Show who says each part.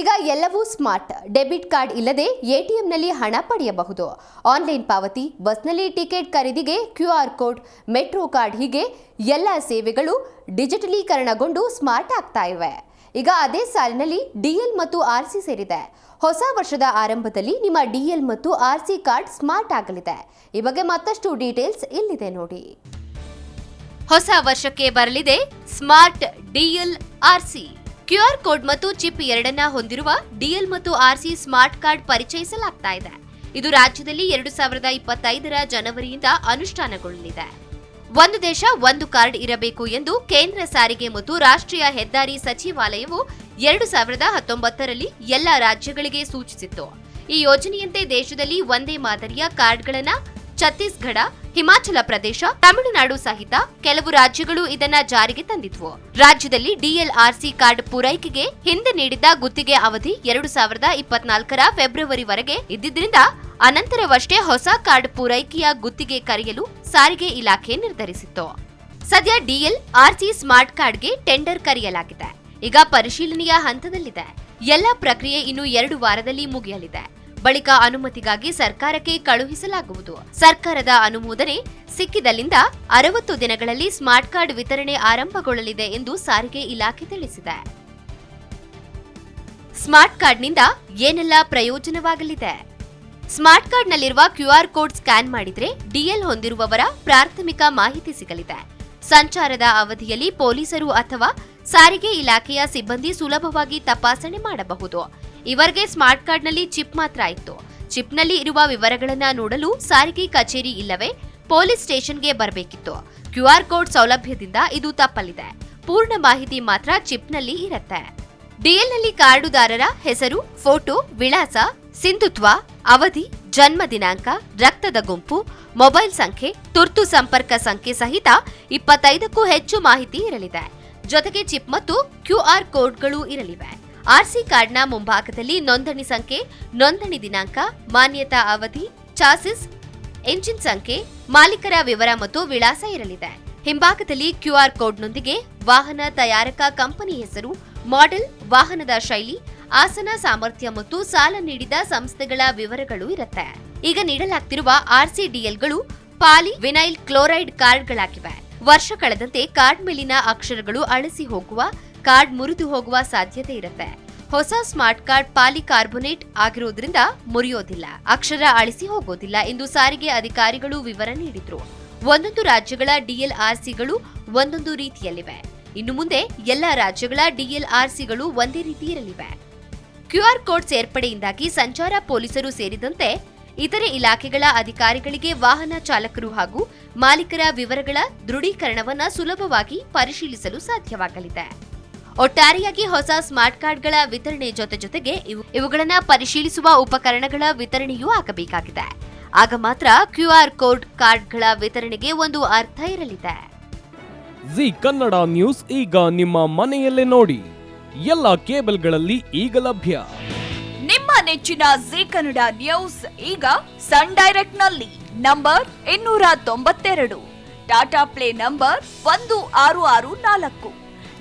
Speaker 1: ಈಗ ಎಲ್ಲವೂ smart. Debit card ಇಲ್ಲದೆ ಎಟಿಎಂನಲ್ಲಿ ಹಣ ಪಡೆಯಬಹುದು. ಆನ್ಲೈನ್ ಪಾವತಿ, ಬಸ್ನಲ್ಲಿ ಟಿಕೆಟ್ ಖರೀದಿಗೆ Q R code, metro card ಹೀಗೆ ಎಲ್ಲ ಸೇವೆಗಳು ಡಿಜಿಟಲೀಕರಣಗೊಂಡು ಸ್ಮಾರ್ಟ್ ಆಗ್ತಾ ಇವೆ. ಈಗ ಅದೇ ಸಾಲಿನಲ್ಲಿ ಡಿಎಲ್ ಮತ್ತು ಆರ್ಸಿ ಸೇರಿದೆ. ಹೊಸ ವರ್ಷದ ಆರಂಭದಲ್ಲಿ ನಿಮ್ಮ ಡಿಎಲ್ ಮತ್ತು ಆರ್ಸಿ ಕಾರ್ಡ್ ಸ್ಮಾರ್ಟ್ ಆಗಲಿದೆ. ಈ ಬಗ್ಗೆ ಮತ್ತಷ್ಟು ಡೀಟೇಲ್ಸ್ ಇಲ್ಲಿದೆ ನೋಡಿ. ಹೊಸ ವರ್ಷಕ್ಕೆ ಬರಲಿದೆ smart DL RC QR code ಮತ್ತು ಚಿಪ್ ಎರಡನ್ನ ಹೊಂದಿರುವ ಡಿಎಲ್ ಮತ್ತು ಆರ್ಸಿ ಸ್ಮಾರ್ಟ್ ಕಾರ್ಡ್ ಪರಿಚಯಿಸಲಾಗ್ತಾ ಇದೆ. ಇದು ರಾಜ್ಯದಲ್ಲಿ ಎರಡು ಸಾವಿರದ ಇಪ್ಪತ್ತೈದರ ಜನವರಿಯಿಂದ ಅನುಷ್ಠಾನಗೊಳ್ಳಲಿದೆ. ಒಂದು ದೇಶ, ಒಂದು ಕಾರ್ಡ್ ಇರಬೇಕು ಎಂದು ಕೇಂದ್ರ ಸಾರಿಗೆ ಮತ್ತು ರಾಷ್ಟ್ರೀಯ ಹೆದ್ದಾರಿ ಸಚಿವಾಲಯವು ಎರಡು ಸಾವಿರದ ಹತ್ತೊಂಬತ್ತರಲ್ಲಿ ಎಲ್ಲ ರಾಜ್ಯಗಳಿಗೆ ಸೂಚಿಸಿತ್ತು. ಈ ಯೋಜನೆಯಂತೆ ದೇಶದಲ್ಲಿ ಒಂದೇ ಮಾದರಿಯ ಕಾರ್ಡ್ಗಳನ್ನು ಛತ್ತೀಸ್ಗಢ ಹಿಮಾಚಲ ಪ್ರದೇಶ, ತಮಿಳುನಾಡು ಸಹಿತ ಕೆಲವು ರಾಜ್ಯಗಳು ಇದನ್ನ ಜಾರಿಗೆ ತಂದಿದ್ವು. ರಾಜ್ಯದಲ್ಲಿ ಡಿಎಲ್ಆರ್ಸಿ ಕಾರ್ಡ್ ಪೂರೈಕೆಗೆ ಹಿಂದೆ ನೀಡಿದ್ದ ಗುತ್ತಿಗೆ ಅವಧಿ ಎರಡು ಸಾವಿರದ ಇಪ್ಪತ್ನಾಲ್ಕರ ಫೆಬ್ರವರಿವರೆಗೆ ಇದ್ದಿದ್ದರಿಂದ ಅನಂತರವಷ್ಟೇ ಹೊಸ ಕಾರ್ಡ್ ಪೂರೈಕೆಯ ಗುತ್ತಿಗೆ ಕರೆಯಲು ಸಾರಿಗೆ ಇಲಾಖೆ ನಿರ್ಧರಿಸಿತ್ತು. ಸದ್ಯ ಡಿಎಲ್ ಆರ್ಸಿ ಸ್ಮಾರ್ಟ್ ಕಾರ್ಡ್ಗೆ ಟೆಂಡರ್ ಕರೆಯಲಾಗಿದೆ. ಈಗ ಪರಿಶೀಲನೆಯ ಹಂತದಲ್ಲಿದೆ. ಎಲ್ಲ ಪ್ರಕ್ರಿಯೆ ಇನ್ನು ಎರಡು ವಾರದಲ್ಲಿ ಮುಗಿಯಲಿದೆ. ಬಳಿಕ ಅನುಮತಿಗಾಗಿ ಸರ್ಕಾರಕ್ಕೆ ಕಳುಹಿಸಲಾಗುವುದು. ಸರ್ಕಾರದ ಅನುಮೋದನೆ ಸಿಕ್ಕಿದಲ್ಲಿಂದ ಅರವತ್ತು ದಿನಗಳಲ್ಲಿ ಸ್ಮಾರ್ಟ್ ಕಾರ್ಡ್ ವಿತರಣೆ ಆರಂಭಗೊಳ್ಳಲಿದೆ ಎಂದು ಸಾರಿಗೆ ಇಲಾಖೆ ತಿಳಿಸಿದೆ. ಸ್ಮಾರ್ಟ್ ಕಾರ್ಡ್ನಿಂದ ಏನೆಲ್ಲ ಪ್ರಯೋಜನವಾಗಲಿದೆ? ಸ್ಮಾರ್ಟ್ ಕಾರ್ಡ್ನಲ್ಲಿರುವ ಕ್ಯೂಆರ್ ಕೋಡ್ ಸ್ಕ್ಯಾನ್ ಮಾಡಿದರೆ ಡಿಎಲ್ ಹೊಂದಿರುವವರ ಪ್ರಾಥಮಿಕ ಮಾಹಿತಿ ಸಿಗಲಿದೆ. ಸಂಚಾರದ ಅವಧಿಯಲ್ಲಿ ಪೊಲೀಸರು ಅಥವಾ ಸಾರಿಗೆ ಇಲಾಖೆಯ ಸಿಬ್ಬಂದಿ ಸುಲಭವಾಗಿ ತಪಾಸಣೆ ಮಾಡಬಹುದು. ಇವರಿಗೆ ಸ್ಮಾರ್ಟ್ ಕಾರ್ಡ್ನಲ್ಲಿ ಚಿಪ್ ಮಾತ್ರ ಇತ್ತು ಚಿಪ್ನಲ್ಲಿ ಇರುವ ವಿವರಗಳನ್ನ ನೋಡಲು ಸಾರಿಗೆ ಕಚೇರಿ ಇಲ್ಲವೇ? ಪೊಲೀಸ್ ಸ್ಟೇಷನ್ಗೆ ಬರಬೇಕಿತ್ತು. ಕ್ಯೂಆರ್ ಕೋಡ್ ಸೌಲಭ್ಯದಿಂದ ಇದು ತಪ್ಪಲಿದೆ. ಪೂರ್ಣ ಮಾಹಿತಿ ಮಾತ್ರ ಚಿಪ್ನಲ್ಲಿ ಇರುತ್ತೆ. ಡಿಎಲ್ನಲ್ಲಿ ಕಾರ್ಡುದಾರರ ಹೆಸರು, ಫೋಟೋ, ವಿಳಾಸ, ಸಿಂಧುತ್ವ, ಅವಧಿ, ಜನ್ಮ ದಿನಾಂಕ, ರಕ್ತದ ಗುಂಪು, ಮೊಬೈಲ್ ಸಂಖ್ಯೆ, ತುರ್ತು ಸಂಪರ್ಕ ಸಂಖ್ಯೆ ಸಹಿತ ಇಪ್ಪತ್ತೈದಕ್ಕೂ ಹೆಚ್ಚು ಮಾಹಿತಿ ಇರಲಿದೆ. ಜೊತೆಗೆ ಚಿಪ್ ಮತ್ತು ಕ್ಯೂಆರ್ ಕೋಡ್ಗಳು ಇರಲಿವೆ. ಆರ್ಸಿ ಕಾರ್ಡ್ನ ಮುಂಭಾಗದಲ್ಲಿ ನೋಂದಣಿ ಸಂಖ್ಯೆ, ನೋಂದಣಿ ದಿನಾಂಕ, ಮಾನ್ಯತಾ ಅವಧಿ ಚಾಸಿಸ್ ಎಂಜಿನ್ ಸಂಖ್ಯೆ, ಮಾಲೀಕರ ವಿವರ ಮತ್ತು ವಿಳಾಸ ಇರಲಿದೆ. ಹಿಂಭಾಗದಲ್ಲಿ ಕ್ಯೂಆರ್ ಕೋಡ್ನೊಂದಿಗೆ ವಾಹನ ತಯಾರಕ ಕಂಪನಿ ಹೆಸರು, ಮಾಡೆಲ್, ವಾಹನದ ಶೈಲಿ, ಆಸನ ಸಾಮರ್ಥ್ಯ ಮತ್ತು ಸಾಲ ನೀಡಿದ ಸಂಸ್ಥೆಗಳ ವಿವರಗಳು ಇರುತ್ತೆ. ಈಗ ನೀಡಲಾಗ್ತಿರುವ ಆರ್ಸಿಡಿಎಲ್ಗಳು ಪಾಲಿ ವಿನೈಲ್ ಕ್ಲೋರೈಡ್ ಕಾರ್ಡ್ಗಳಾಗಿವೆ. ವರ್ಷ ಕಳೆದಂತೆ ಕಾರ್ಡ್ ಮೇಲಿನ ಅಕ್ಷರಗಳು ಅಳಿಸಿ ಹೋಗುವ ಕಾರ್ಡ್ ಮುರಿದು ಹೋಗುವ ಸಾಧ್ಯತೆ ಇರುತ್ತೆ. ಹೊಸ ಸ್ಮಾರ್ಟ್ ಕಾರ್ಡ್ ಪಾಲಿಕಾರ್ಬೊನೇಟ್ ಆಗಿರೋದ್ರಿಂದ ಮುರಿಯೋದಿಲ್ಲ. ಅಕ್ಷರ ಅಳಿಸಿ ಹೋಗೋದಿಲ್ಲ ಎಂದು ಸಾರಿಗೆ ಅಧಿಕಾರಿಗಳು ವಿವರ ನೀಡಿದ್ರು. ಒಂದೊಂದು ರಾಜ್ಯಗಳ ಡಿಎಲ್ಆರ್ಸಿಗಳು ಒಂದೊಂದು ರೀತಿಯಲ್ಲಿವೆ. ಇನ್ನು ಮುಂದೆ ಎಲ್ಲ ರಾಜ್ಯಗಳ ಡಿಎಲ್ಆರ್ಸಿಗಳು ಒಂದೇ ರೀತಿ ಇರಲಿವೆ. ಕ್ಯೂಆರ್ ಕೋಡ್ ಸೇರ್ಪಡೆಯಿಂದಾಗಿ ಸಂಚಾರ ಪೊಲೀಸರು ಸೇರಿದಂತೆ ಇತರೆ ಇಲಾಖೆಗಳ ಅಧಿಕಾರಿಗಳಿಗೆ ವಾಹನ ಚಾಲಕರು ಹಾಗೂ ಮಾಲೀಕರ ವಿವರಗಳ ದೃಢೀಕರಣವನ್ನು ಸುಲಭವಾಗಿ ಪರಿಶೀಲಿಸಲು ಸಾಧ್ಯವಾಗಲಿದೆ. ಒಟ್ಟಾರೆಯಾಗಿ ಹೊಸ ಸ್ಮಾರ್ಟ್ ಕಾರ್ಡ್ಗಳ ವಿತರಣೆ ಜೊತೆ ಜೊತೆಗೆ ಇವು- ಇವುಗಳನ್ನ ಪರಿಶೀಲಿಸುವ ಉಪಕರಣಗಳ ವಿತರಣೆಯೂ ಆಗಬೇಕಾಗಿದೆ. ಆಗ ಮಾತ್ರ ಕ್ಯೂಆರ್ ಕೋಡ್ ಕಾರ್ಡ್ಗಳ ವಿತರಣೆಗೆ ಒಂದು ಅರ್ಥ ಇರಲಿದೆ.
Speaker 2: ಜಿ ಕನ್ನಡ ನ್ಯೂಸ್ ಈಗ ನಿಮ್ಮ ಮನೆಯಲ್ಲೇ ನೋಡಿ. ಎಲ್ಲ ಕೇಬಲ್ಗಳಲ್ಲಿ ಈಗ ಲಭ್ಯ.
Speaker 3: ನಿಮ್ಮ ನೆಚ್ಚಿನ ಜಿ ಕನ್ನಡ ನ್ಯೂಸ್ ಈಗ ಸನ್ ಡೈರೆಕ್ಟ್ನಲ್ಲಿ ನಂಬರ್ ಇನ್ನೂರ ತೊಂಬತ್ತೆರಡು. ಟಾಟಾ ಪ್ಲೇ ನಂಬರ್ ಒಂದು ಆರು ಆರು ನಾಲ್ಕು.